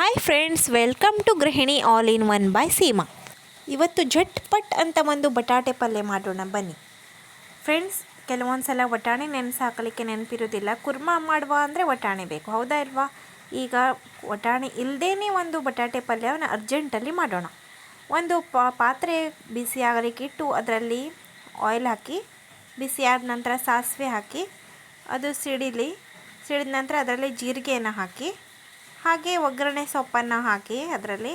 Hi friends welcome to Gruhini all in one by Seema ಇವತ್ತು ಝಟ್ಪಟ್ ಅಂತ ಒಂದು ಬಟಾಟೆ ಪಲ್ಯ ಮಾಡೋಣ ಬನ್ನಿ. ಫ್ರೆಂಡ್ಸ್ ಕೆಲವೊಂದು ಸಲ ವಟಾಣೆ ನೆನೆಸಿ ಹಾಕಲಿಕ್ಕೆ ನೆನಪಿರೋದಿಲ್ಲ. ಕುರ್ಮಾ ಮಾಡುವ ಅಂದರೆ ವಟಾಣೆ ಬೇಕು, ಹೌದಾ ಇಲ್ವಾ? ಈಗ ವಟಾಣೆ ಇಲ್ಲದೇ ಒಂದು ಬಟಾಟೆ ಪಲ್ಯವನ್ನು ಅರ್ಜೆಂಟಲ್ಲಿ ಮಾಡೋಣ. ಒಂದು ಪಾತ್ರೆ ಬಿಸಿ ಆಗಲಿಕ್ಕೆ ಇಟ್ಟು ಅದರಲ್ಲಿ ಆಯಿಲ್ ಹಾಕಿ, ಬಿಸಿ ಆದ ನಂತರ ಸಾಸಿವೆ ಹಾಕಿ, ಅದು ಸಿಡಿಲಿ, ಸಿಡಿದ ನಂತರ ಅದರಲ್ಲಿ ಜೀರಿಗೆಯನ್ನು ಹಾಕಿ ಹಾಗೆ ಒಗ್ಗರಣೆ ಸೊಪ್ಪನ್ನು ಹಾಕಿ ಅದರಲ್ಲಿ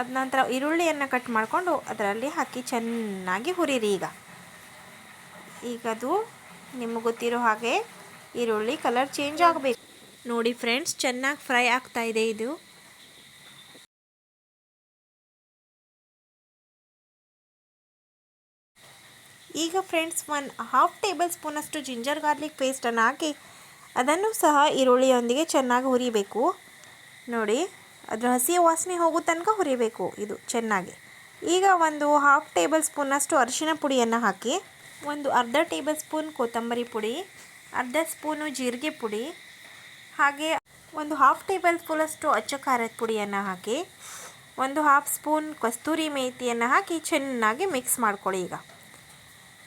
ಅದ ನಂತರ ಈರುಳ್ಳಿಯನ್ನು ಕಟ್ ಮಾಡಿಕೊಂಡು ಅದರಲ್ಲಿ ಹಾಕಿ ಚೆನ್ನಾಗಿ ಹುರಿರಿ ಈಗ. ಈಗ ಅದು ನಿಮಗೆ ಗೊತ್ತಿರೋ ಹಾಗೆ ಈರುಳ್ಳಿ ಕಲರ್ ಚೇಂಜ್ ಆಗಬೇಕು. ನೋಡಿ ಫ್ರೆಂಡ್ಸ್ ಚೆನ್ನಾಗಿ ಫ್ರೈ ಆಗ್ತಾ ಇದೆ ಇದು. ಈಗ ಫ್ರೆಂಡ್ಸ್ ಒನ್ ಹಾಫ್ ಟೇಬಲ್ ಸ್ಪೂನಷ್ಟು ಜಿಂಜರ್ ಗಾರ್ಲಿಕ್ ಪೇಸ್ಟನ್ನು ಹಾಕಿ ಅದನ್ನು ಸಹ ಈರುಳ್ಳಿಯೊಂದಿಗೆ ಚೆನ್ನಾಗಿ ಹುರಿಬೇಕು. ನೋಡಿ ಅದರ ಹಸಿ ವಾಸನೆ ಹೋಗೋ ತನಕ ಹುರಿಬೇಕು ಇದು ಚೆನ್ನಾಗಿ. ಈಗ ಒಂದು ಹಾಫ್ ಟೇಬಲ್ ಸ್ಪೂನಷ್ಟು ಅರಿಶಿನ ಪುಡಿಯನ್ನು ಹಾಕಿ, ಒಂದು ಅರ್ಧ ಟೇಬಲ್ ಸ್ಪೂನ್ ಕೊತ್ತಂಬರಿ ಪುಡಿ, ಅರ್ಧ ಸ್ಪೂನು ಜೀರಿಗೆ ಪುಡಿ, ಹಾಗೆ ಒಂದು ಹಾಫ್ ಟೇಬಲ್ ಸ್ಪೂನಷ್ಟು ಅಚ್ಚ ಖಾರದ ಪುಡಿಯನ್ನು ಹಾಕಿ, ಒಂದು ಹಾಫ್ ಸ್ಪೂನ್ ಕಸ್ತೂರಿ ಮೇಥಿಯನ್ನು ಹಾಕಿ ಚೆನ್ನಾಗಿ ಮಿಕ್ಸ್ ಮಾಡ್ಕೊಳ್ಳಿ ಈಗ.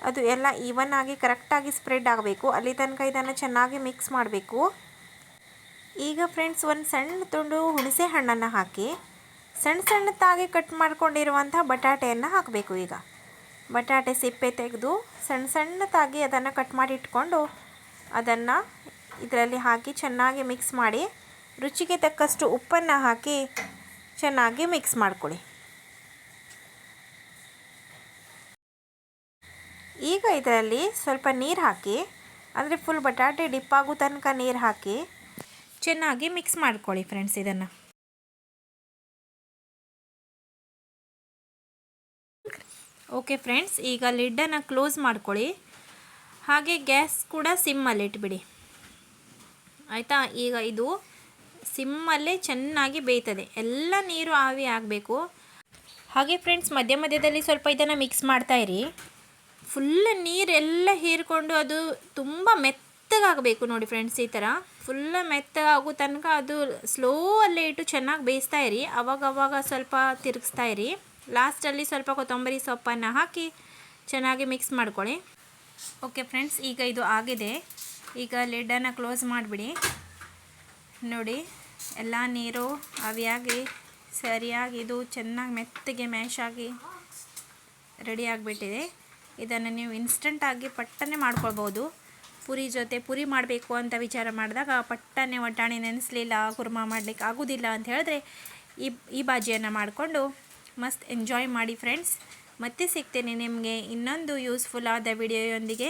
ಅದು ಎಲ್ಲ ಈವನ್ ಆಗಿ ಕರೆಕ್ಟಾಗಿ ಸ್ಪ್ರೆಡ್ ಆಗಬೇಕು. ಅಲ್ಲಿ ತನಕ ಇದನ್ನು ಚೆನ್ನಾಗಿ ಮಿಕ್ಸ್ ಮಾಡಬೇಕು. ಈಗ ಫ್ರೆಂಡ್ಸ್ ಒಂದು ಸಣ್ಣ ತುಂಡು ಹುಣಸೆ ಹಣ್ಣನ್ನು ಹಾಕಿ, ಸಣ್ಣ ಸಣ್ಣದಾಗಿ ಕಟ್ ಮಾಡಿಕೊಂಡಿರುವಂಥ ಬಟಾಟೆಯನ್ನು ಹಾಕಬೇಕು ಈಗ. ಬಟಾಟೆ ಸಿಪ್ಪೆ ತೆಗೆದು ಸಣ್ಣ ಸಣ್ಣದಾಗಿ ಅದನ್ನು ಕಟ್ ಮಾಡಿ ಇಟ್ಕೊಂಡು ಅದನ್ನು ಇದರಲ್ಲಿ ಹಾಕಿ ಚೆನ್ನಾಗಿ ಮಿಕ್ಸ್ ಮಾಡಿ, ರುಚಿಗೆ ತಕ್ಕಷ್ಟು ಉಪ್ಪನ್ನು ಹಾಕಿ ಚೆನ್ನಾಗಿ ಮಿಕ್ಸ್ ಮಾಡ್ಕೊಳ್ಳಿ. ಈಗ ಇದರಲ್ಲಿ ಸ್ವಲ್ಪ ನೀರು ಹಾಕಿ, ಅಂದರೆ ಫುಲ್ ಬಟಾಟೆ ಡಿಪ್ ಆಗೋ ತನಕ ನೀರು ಹಾಕಿ ಚೆನ್ನಾಗಿ ಮಿಕ್ಸ್ ಮಾಡ್ಕೊಳ್ಳಿ ಫ್ರೆಂಡ್ಸ್ ಇದನ್ನು. ಓಕೆ ಫ್ರೆಂಡ್ಸ್ ಈಗ ಲಿಡ್ಡನ್ನು ಕ್ಲೋಸ್ ಮಾಡ್ಕೊಳ್ಳಿ. ಹಾಗೆ ಗ್ಯಾಸ್ ಕೂಡ ಸಿಮ್ಮಲ್ಲಿ ಇಟ್ಬಿಡಿ. ಆಯಿತಾ? ಈಗ ಇದು ಸಿಮ್ಮಲ್ಲೇ ಚೆನ್ನಾಗಿ ಬೇಯ್ತದೆ. ಎಲ್ಲ ನೀರು ಆವಿ ಆಗಬೇಕು. ಹಾಗೆ ಫ್ರೆಂಡ್ಸ್ ಮಧ್ಯ ಮಧ್ಯದಲ್ಲಿ ಸ್ವಲ್ಪ ಇದನ್ನು ಮಿಕ್ಸ್ ಮಾಡ್ತಾಯಿರಿ ಫುಲ್ ನೀರೆಲ್ಲ ಹೀರಿಕೊಂಡು ಅದು ತುಂಬ ಮೆತ್ತಗಾಗಬೇಕು ನೋಡಿ ಫ್ರೆಂಡ್ಸ್ ಈ ಥರ ಫುಲ್ಲ ಮೆತ್ತಗಾಗೋ ತನಕ ಅದು ಸ್ಲೋ ಅಲ್ಲೇ ಇಟ್ಟು ಚೆನ್ನಾಗಿ ಬೇಯಿಸ್ತಾ ಇರಿ. ಅವಾಗ ಅವಾಗ ಸ್ವಲ್ಪ ತಿರುಗಿಸ್ತಾ ಇರಿ. ಲಾಸ್ಟಲ್ಲಿ ಸ್ವಲ್ಪ ಕೊತ್ತಂಬರಿ ಸೊಪ್ಪನ್ನು ಹಾಕಿ ಚೆನ್ನಾಗಿ ಮಿಕ್ಸ್ ಮಾಡ್ಕೊಳ್ಳಿ. ಓಕೆ ಫ್ರೆಂಡ್ಸ್ ಈಗ ಇದು ಆಗಿದೆ. ಈಗ ಲಿಡ್ಡನ್ನು ಕ್ಲೋಸ್ ಮಾಡಿಬಿಡಿ. ನೋಡಿ, ಎಲ್ಲ ನೀರು ಅವಿಯಾಗಿ ಸರಿಯಾಗಿ ಇದು ಚೆನ್ನಾಗಿ ಮೆತ್ತಗೆ ಮ್ಯಾಶ್ ಆಗಿ ರೆಡಿ ಆಗಿಬಿಟ್ಟಿದೆ. ಇದನ್ನು ನೀವು ಇನ್ಸ್ಟಂಟಾಗಿ ಪಟ್ಟನೆ ಮಾಡ್ಕೊಳ್ಬೋದು. ಪುರಿ ಜೊತೆ ಪುರಿ ಮಾಡಬೇಕು ಅಂತ ವಿಚಾರ ಮಾಡಿದಾಗ ಪಟ್ಟನೆ ವಟಾಣಿ ನೆನೆಸಲಿಲ್ಲ, ಕುರ್ಮಾ ಮಾಡಲಿಕ್ಕೆ ಆಗೋದಿಲ್ಲ ಅಂತ ಹೇಳಿದ್ರೆ ಈ ಈ ಬಾಜಿಯನ್ನು ಮಾಡಿಕೊಂಡು ಮಸ್ತ್ ಎಂಜಾಯ್ ಮಾಡಿ ಫ್ರೆಂಡ್ಸ್ ಮತ್ತೆ ಸಿಗ್ತೇನೆ ನಿಮಗೆ ಇನ್ನೊಂದು ಯೂಸ್ಫುಲ್ ಆದ ವಿಡಿಯೋಯೊಂದಿಗೆ.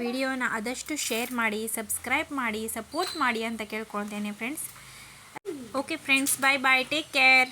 ವಿಡಿಯೋನ ಆದಷ್ಟು ಶೇರ್ ಮಾಡಿ ಸಬ್ಸ್ಕ್ರೈಬ್ ಮಾಡಿ ಸಪೋರ್ಟ್ ಮಾಡಿ ಅಂತ ಕೇಳ್ಕೊಳ್ತೇನೆ friends okay friends bye bye take care